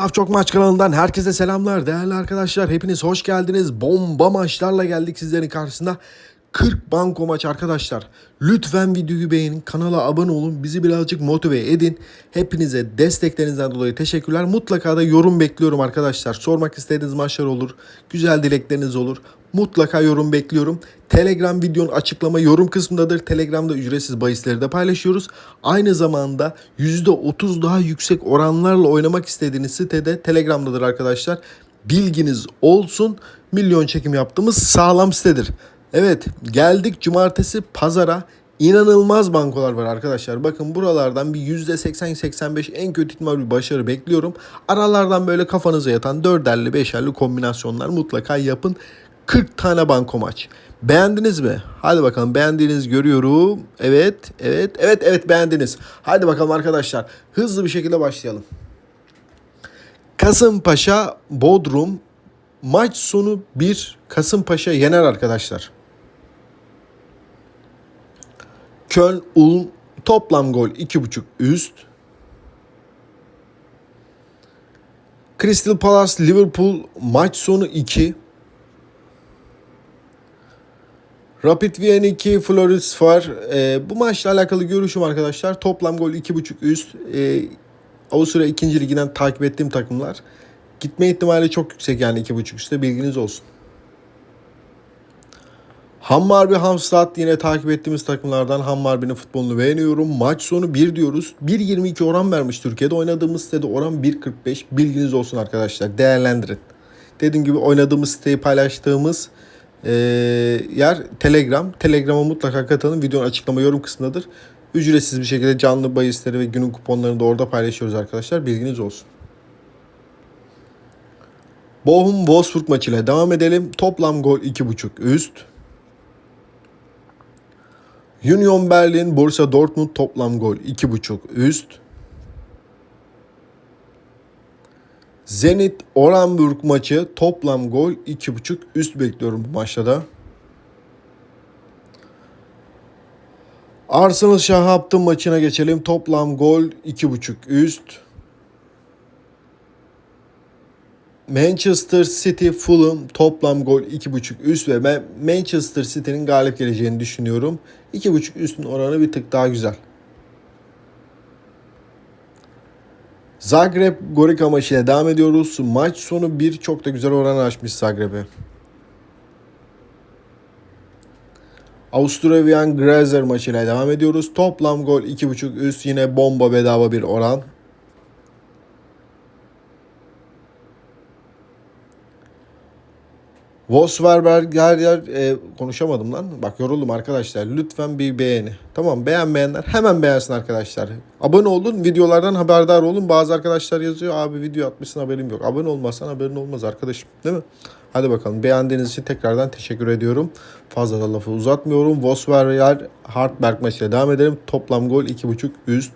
Af Çok Maç kanalından herkese selamlar değerli arkadaşlar. Hepiniz hoş geldiniz. Bomba maçlarla geldik sizlerin karşısına. 40 banko maç arkadaşlar. Lütfen videoyu beğenin, kanala abone olun, bizi birazcık motive edin. Hepinize desteklerinizden dolayı teşekkürler. Mutlaka da yorum bekliyorum arkadaşlar. Sormak istediğiniz maçlar olur, güzel dilekleriniz olur. Mutlaka yorum bekliyorum. Telegram videonun açıklama yorum kısmındadır. Telegram'da ücretsiz bahisleri de paylaşıyoruz. Aynı zamanda %30 daha yüksek oranlarla oynamak istediğiniz sitede Telegram'dadır arkadaşlar. Bilginiz olsun. Milyon çekim yaptığımız sağlam sitedir. Evet geldik cumartesi pazara. İnanılmaz bankolar var arkadaşlar. Bakın buralardan bir %80-85 en kötü ihtimal bir başarı bekliyorum. Aralardan böyle kafanıza yatan 4'erli 5'erli kombinasyonlar mutlaka yapın. 40 tane banko maç. Beğendiniz mi? Hadi bakalım beğendiğiniz görüyorum. Evet, evet, evet, evet beğendiniz. Hadi bakalım arkadaşlar. Hızlı bir şekilde başlayalım. Kasımpaşa Bodrum maç sonu 1 Kasımpaşa yener arkadaşlar. Köln Ulm toplam gol 2.5 üst. Crystal Palace Liverpool maç sonu 2. Rapid Wien 2, Floris var. Ee, bu maçla alakalı görüşüm arkadaşlar. Toplam gol 2.5 üst. Ee, Avusturya 2. liginden takip ettiğim takımlar. Gitme ihtimali çok yüksek yani 2.5 üstte bilginiz olsun. Hammarby Hamstad yine takip ettiğimiz takımlardan Hammarby'nin futbolunu beğeniyorum. Maç sonu 1 diyoruz. 1.22 oran vermiş Türkiye'de. Oynadığımız sitede oran 1.45. Bilginiz olsun arkadaşlar. Değerlendirin. Dediğim gibi oynadığımız siteyi paylaştığımız e, yer Telegram. Telegram'a mutlaka katılın. Videonun açıklama yorum kısmındadır. Ücretsiz bir şekilde canlı bahisleri ve günün kuponlarını da orada paylaşıyoruz arkadaşlar. Bilginiz olsun. Bochum Wolfsburg maçıyla devam edelim. Toplam gol 2.5 üst. Union Berlin Borussia Dortmund toplam gol 2.5 üst. Zenit Orenburg maçı toplam gol 2.5 üst bekliyorum bu maçta da. Arsenal Southampton maçına geçelim. Toplam gol 2.5 üst. Manchester City Fulham toplam gol 2.5 üst ve ben Manchester City'nin galip geleceğini düşünüyorum. 2.5 üstün oranı bir tık daha güzel. Zagreb Gorica maçıyla devam ediyoruz. Maç sonu bir çok da güzel oran açmış Zagreb'e. Avusturya Grazer maçıyla devam ediyoruz. Toplam gol 2.5 üst yine bomba bedava bir oran. Vosverberg her yer e, konuşamadım lan. Bak yoruldum arkadaşlar. Lütfen bir beğeni. Tamam beğenmeyenler hemen beğensin arkadaşlar. Abone olun. Videolardan haberdar olun. Bazı arkadaşlar yazıyor. Abi video atmışsın haberim yok. Abone olmazsan haberin olmaz arkadaşım. Değil mi? Hadi bakalım. Beğendiğiniz için tekrardan teşekkür ediyorum. Fazla da lafı uzatmıyorum. Vosverber Hartberg maçıyla devam edelim. Toplam gol 2.5 üst.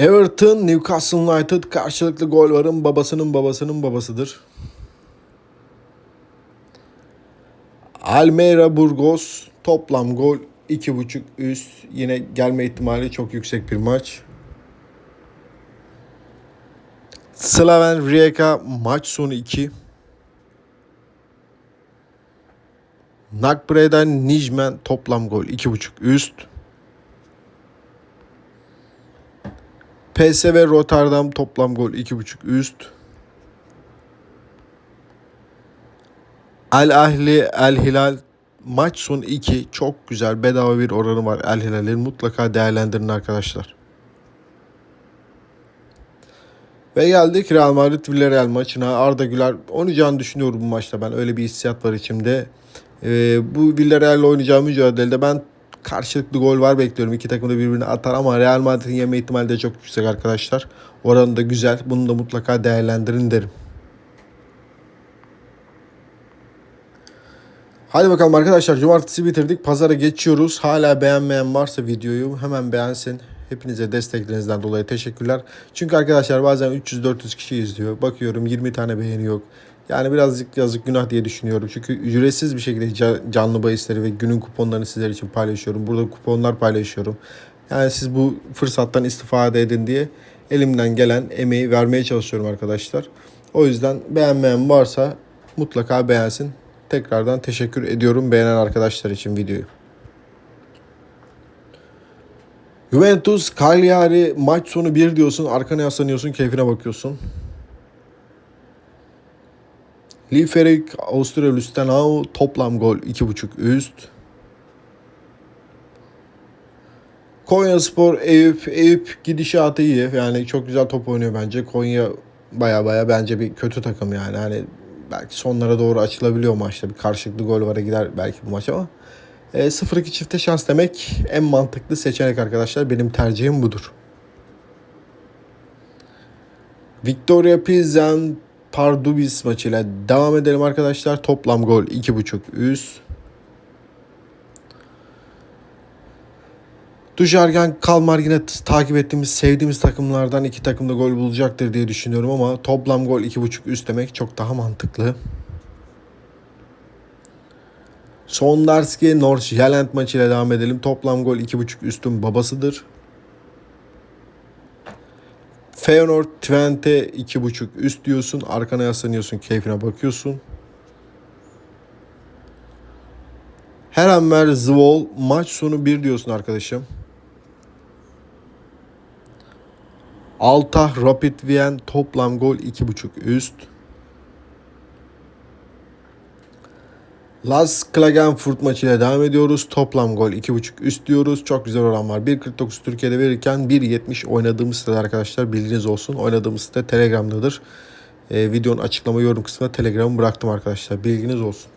Everton, Newcastle United karşılıklı gol varın babasının babasının babasıdır. Almeida Burgos toplam gol 2.5 üst. Yine gelme ihtimali çok yüksek bir maç. Slaven Rijeka maç sonu 2. Nakbre'den Nijmen toplam gol 2.5 üst. PSV Rotterdam toplam gol 2.5 üst. Al Ahli El Hilal maç sonu 2 çok güzel bedava bir oranı var El Hilal'in mutlaka değerlendirin arkadaşlar. Ve geldik Real Madrid Villarreal maçına. Arda Güler oynayacağını düşünüyorum bu maçta. Ben öyle bir hissiyat var içimde. Ee, bu Villarreal'le oynayacağı mücadelede ben karşılıklı gol var bekliyorum. İki takım da birbirine atar ama Real Madrid'in yeme ihtimali de çok yüksek arkadaşlar. Oranı da güzel. Bunu da mutlaka değerlendirin derim. Hadi bakalım arkadaşlar cumartesi bitirdik. Pazara geçiyoruz. Hala beğenmeyen varsa videoyu hemen beğensin. Hepinize desteklerinizden dolayı teşekkürler. Çünkü arkadaşlar bazen 300-400 kişi izliyor. Bakıyorum 20 tane beğeni yok. Yani birazcık yazık günah diye düşünüyorum. Çünkü ücretsiz bir şekilde canlı bahisleri ve günün kuponlarını sizler için paylaşıyorum. Burada kuponlar paylaşıyorum. Yani siz bu fırsattan istifade edin diye elimden gelen emeği vermeye çalışıyorum arkadaşlar. O yüzden beğenmeyen varsa mutlaka beğensin. Tekrardan teşekkür ediyorum beğenen arkadaşlar için videoyu. Juventus Cagliari maç sonu 1 diyorsun, arkana yaslanıyorsun, keyfine bakıyorsun. Liferik Avusturya Lustenau toplam gol 2.5 üst. Konya Spor Eyüp Eyüp gidişatı iyi. Yani çok güzel top oynuyor bence. Konya baya baya bence bir kötü takım yani. Hani belki sonlara doğru açılabiliyor maçta. Bir karşılıklı gol vara gider belki bu maç ama e, 0-2 çifte şans demek en mantıklı seçenek arkadaşlar. Benim tercihim budur. Victoria Pilsen Pardubis maçıyla devam edelim arkadaşlar. Toplam gol 2.5 üst. Duşargen Kalmar yine takip ettiğimiz, sevdiğimiz takımlardan iki takımda gol bulacaktır diye düşünüyorum ama toplam gol 2.5 üst demek çok daha mantıklı. Sondarski North Zealand maçıyla devam edelim. Toplam gol 2.5 üstün babasıdır. Feyenoord Twente 2.5 üst diyorsun. Arkana yaslanıyorsun. Keyfine bakıyorsun. Herenmer Zvol maç sonu 1 diyorsun arkadaşım. Altah Rapid Wien toplam gol 2.5 üst. Las Klagenfurt maçıyla devam ediyoruz. Toplam gol 2.5 üst diyoruz. Çok güzel oran var. 1.49 Türkiye'de verirken 1.70 oynadığımız sitede arkadaşlar bilginiz olsun. Oynadığımız site Telegram'dadır. Ee, videonun açıklama yorum kısmına Telegram'ı bıraktım arkadaşlar. Bilginiz olsun.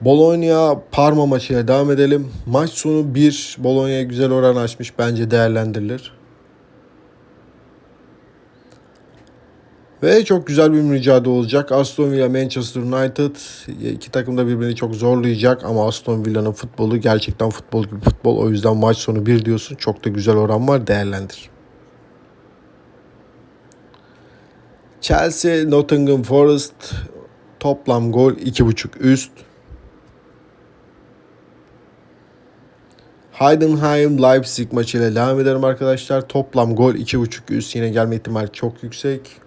Bologna Parma maçıyla devam edelim. Maç sonu 1 Bologna güzel oran açmış. Bence değerlendirilir. Ve çok güzel bir mücadele olacak. Aston Villa Manchester United iki takım da birbirini çok zorlayacak ama Aston Villa'nın futbolu gerçekten futbol gibi futbol. O yüzden maç sonu 1 diyorsun. Çok da güzel oran var. Değerlendir. Chelsea Nottingham Forest toplam gol 2.5 üst. Heidenheim Leipzig maçıyla devam edelim arkadaşlar. Toplam gol 2.5 üst. Yine gelme ihtimali çok yüksek.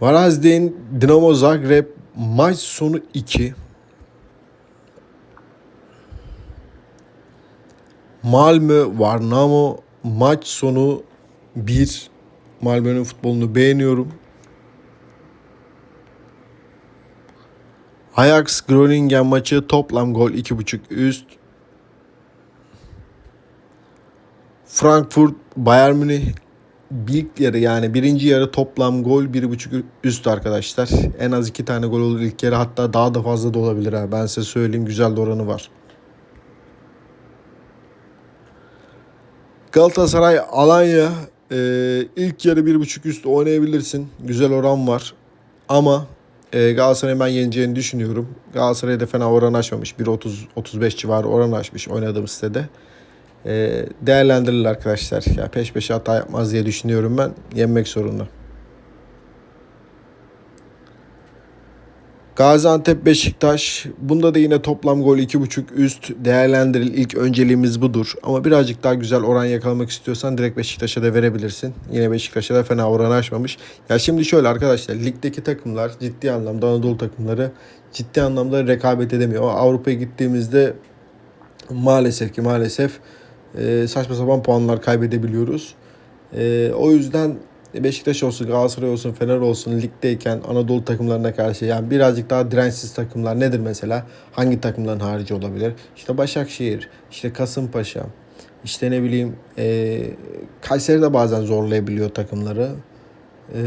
Varazdin Dinamo Zagreb maç sonu 2. Malmö Varnamo maç sonu 1. Malmö'nün futbolunu beğeniyorum. Ajax Groningen maçı toplam gol 2.5 üst. Frankfurt Bayern Münih ilk yarı yani birinci yarı toplam gol 1.5 üst arkadaşlar. En az iki tane gol olur ilk yarı hatta daha da fazla da olabilir ha. Ben size söyleyeyim güzel de oranı var. Galatasaray Alanya e, ilk yarı 1.5 üst oynayabilirsin. Güzel oran var. Ama e, Galatasaray'ın ben yeneceğini düşünüyorum. Galatasaray da fena oran açmamış. 1.30-35 civarı oran açmış oynadığım sitede. E, değerlendirilir arkadaşlar. Ya peş peşe hata yapmaz diye düşünüyorum ben. Yenmek zorunda. Gaziantep Beşiktaş. Bunda da yine toplam gol 2.5 üst değerlendiril. İlk önceliğimiz budur. Ama birazcık daha güzel oran yakalamak istiyorsan direkt Beşiktaş'a da verebilirsin. Yine Beşiktaş'a da fena oran açmamış. Ya şimdi şöyle arkadaşlar ligdeki takımlar ciddi anlamda Anadolu takımları ciddi anlamda rekabet edemiyor. Avrupa'ya gittiğimizde maalesef ki maalesef e, saçma sapan puanlar kaybedebiliyoruz. E, o yüzden Beşiktaş olsun, Galatasaray olsun, Fener olsun ligdeyken Anadolu takımlarına karşı yani birazcık daha dirençsiz takımlar nedir mesela? Hangi takımların harici olabilir? İşte Başakşehir, işte Kasımpaşa, işte ne bileyim e, Kayseri de bazen zorlayabiliyor takımları. E,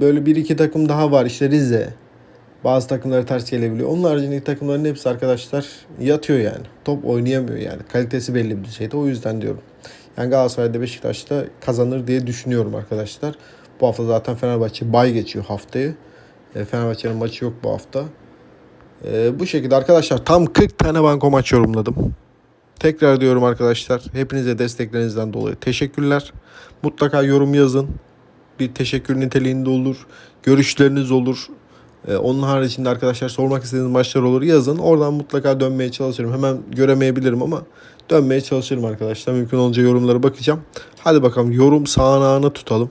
böyle bir iki takım daha var işte Rize. Bazı takımlara ters gelebiliyor. Onun haricindeki takımların hepsi arkadaşlar yatıyor yani. Top oynayamıyor yani. Kalitesi belli bir düzeyde. O yüzden diyorum. Yani Galatasaray'da Beşiktaş'ta kazanır diye düşünüyorum arkadaşlar. Bu hafta zaten Fenerbahçe bay geçiyor haftayı. E, Fenerbahçe'nin maçı yok bu hafta. E, bu şekilde arkadaşlar tam 40 tane banko maç yorumladım. Tekrar diyorum arkadaşlar. Hepinize desteklerinizden dolayı teşekkürler. Mutlaka yorum yazın. Bir teşekkür niteliğinde olur. Görüşleriniz olur. Ee, onun haricinde arkadaşlar sormak istediğiniz maçlar olur yazın. Oradan mutlaka dönmeye çalışırım. Hemen göremeyebilirim ama dönmeye çalışırım arkadaşlar. Mümkün olunca yorumlara bakacağım. Hadi bakalım yorum sağanağını tutalım.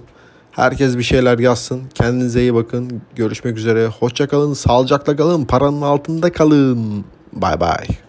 Herkes bir şeyler yazsın. Kendinize iyi bakın. Görüşmek üzere. Hoşça kalın. Sağlıcakla kalın. Paranın altında kalın. Bay bay.